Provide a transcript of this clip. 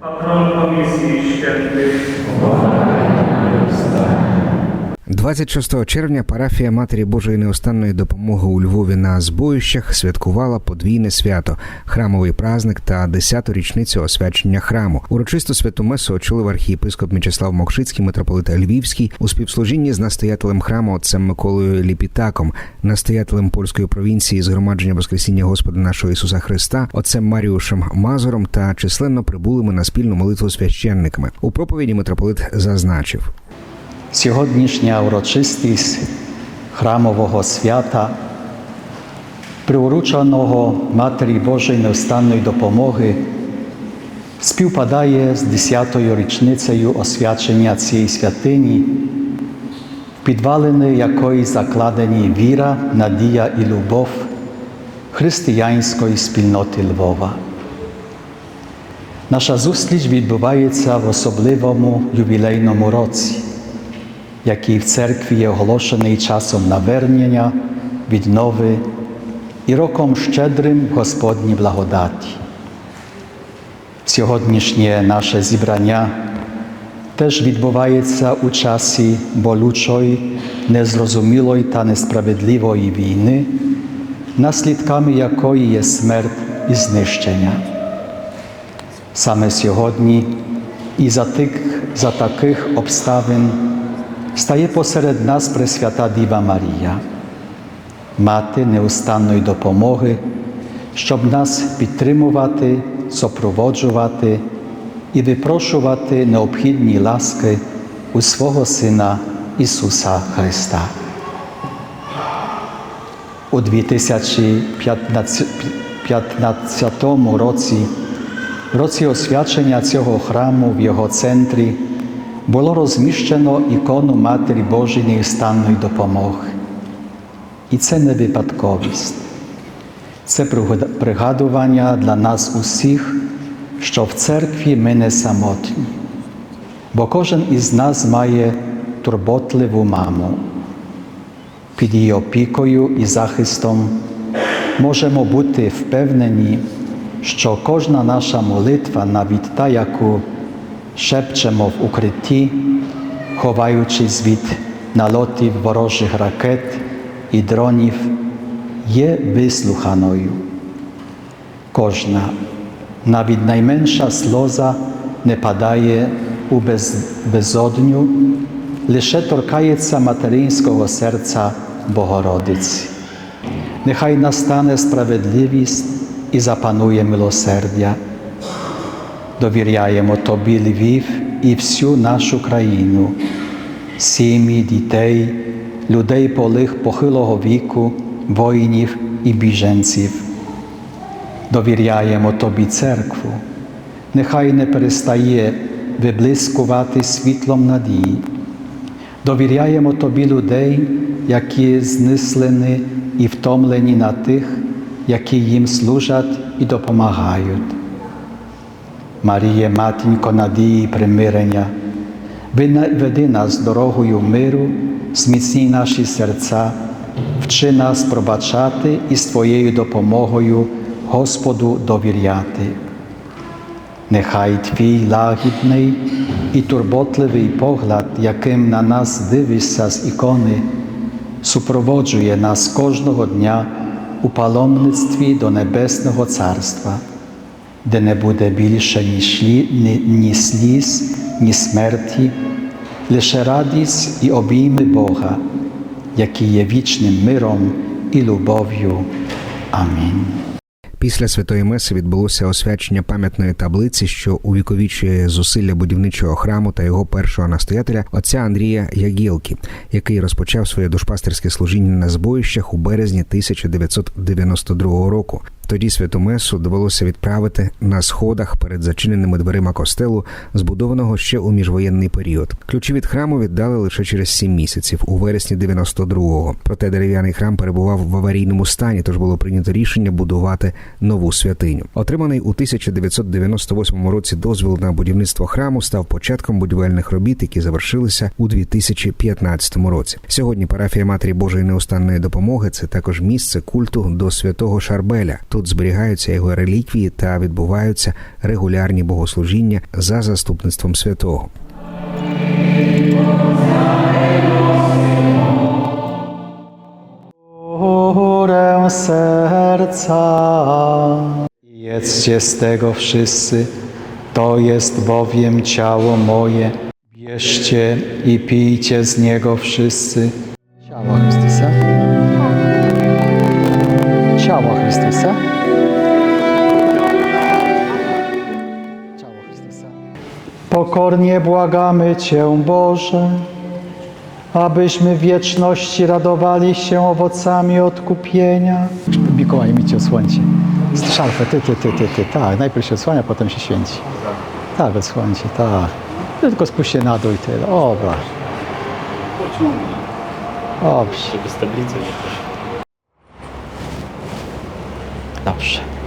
Patron Komisji Świętych. Boga, 26 червня парафія Матері Божої неустанної допомоги у Львові на збоїщах святкувала подвійне свято храмовий праздник та 10-ту річницю освячення храму. Урочисту святу месу очолив архієпископ Мічеслав Мокшицький, митрополит Львівський у співслужінні з настоятелем храму отцем Миколою Ліпітаком, настоятелем польської провінції згромадження Воскресіння Господа нашого Ісуса Христа, отцем Маріушем Мазуром та численно прибулими на спільну молитву священниками. У проповіді митрополит зазначив. Сьогоднішня урочистість храмового свята, приуроченого Матері Божої невстанної допомоги, співпадає з 10-ю річницею освячення цієї святині, в підвалини якої закладені віра, надія і любов християнської спільноти Львова. Наша зустріч відбувається в особливому ювілейному році який в церкві є оголошений часом навернення, віднови і роком щедрим в Господній благодаті. Сьогоднішнє наше зібрання теж відбувається у часі болючої, незрозумілої та несправедливої війни, наслідками якої є смерть і знищення. Саме сьогодні і за, тих, за таких обставин стає посеред нас Пресвята Діва Марія, мати неустанної допомоги, щоб нас підтримувати, супроводжувати і випрошувати необхідні ласки у свого Сина Ісуса Христа. У 2015 році, році освячення цього храму в його центрі, було розміщено ікону Матері Божої неустанної допомоги. І це не випадковість, це пригадування для нас усіх, що в церкві ми не самотні, бо кожен із нас має турботливу маму. Під її опікою і захистом можемо бути впевнені, що кожна наша молитва, навіть та, яку шепчемо в укритті, ховаючись від налотів ворожих ракет і дронів, є вислуханою. Кожна, навіть найменша сльоза не падає у без, безодню, лише торкається материнського серця Богородиці. Нехай настане справедливість і запанує милосердя довіряємо Тобі Львів і всю нашу країну, сім'ї, дітей, людей полих похилого віку, воїнів і біженців. Довіряємо Тобі церкву, нехай не перестає виблискувати світлом надії. Довіряємо Тобі людей, які знислені і втомлені на тих, які їм служать і допомагають. Маріє, матінко надії і примирення, веди нас дорогою миру, зміцні наші серця, вчи нас пробачати і з Твоєю допомогою Господу довіряти. Нехай Твій лагідний і турботливий погляд, яким на нас дивишся з ікони, супроводжує нас кожного дня у паломництві до Небесного Царства де не буде більше ні, шлі, ні, ні сліз, ні смерті, лише радість і обійми Бога, який є вічним миром і любов'ю. Амінь. Після святої меси відбулося освячення пам'ятної таблиці, що увіковічує зусилля будівничого храму та його першого настоятеля отця Андрія Ягілки, який розпочав своє душпастерське служіння на збоїщах у березні 1992 року. Тоді святу месу довелося відправити на сходах перед зачиненими дверима костелу, збудованого ще у міжвоєнний період. Ключі від храму віддали лише через сім місяців, у вересні 92-го. Проте дерев'яний храм перебував в аварійному стані, тож було прийнято рішення будувати нову святиню. Отриманий у 1998 році дозвіл на будівництво храму став початком будівельних робіт, які завершилися у 2015 році. Сьогодні парафія Матері Божої неустанної допомоги це також місце культу до святого Шарбеля. Тут зберігаються його реліквії та відбуваються регулярні богослужіння за заступництвом святого. Serca. Jedzcie z tego wszyscy, to jest bowiem ciało moje. Bierzcie i pijcie z niego wszyscy. Ciało Chrystusa. Pokornie błagamy Cię, Boże, abyśmy w wieczności radowali się owocami odkupienia. Mikołaj mi Cię osłoncie. Szarfę, ty, ty, ty, ty, ty, tak. Najpierw się osłania, potem się święci. Tak, osłoncie, tak. Tylko spuść się na dół i tyle. O. Dobrze. Żeby z tablicy nie poszło. Dobrze.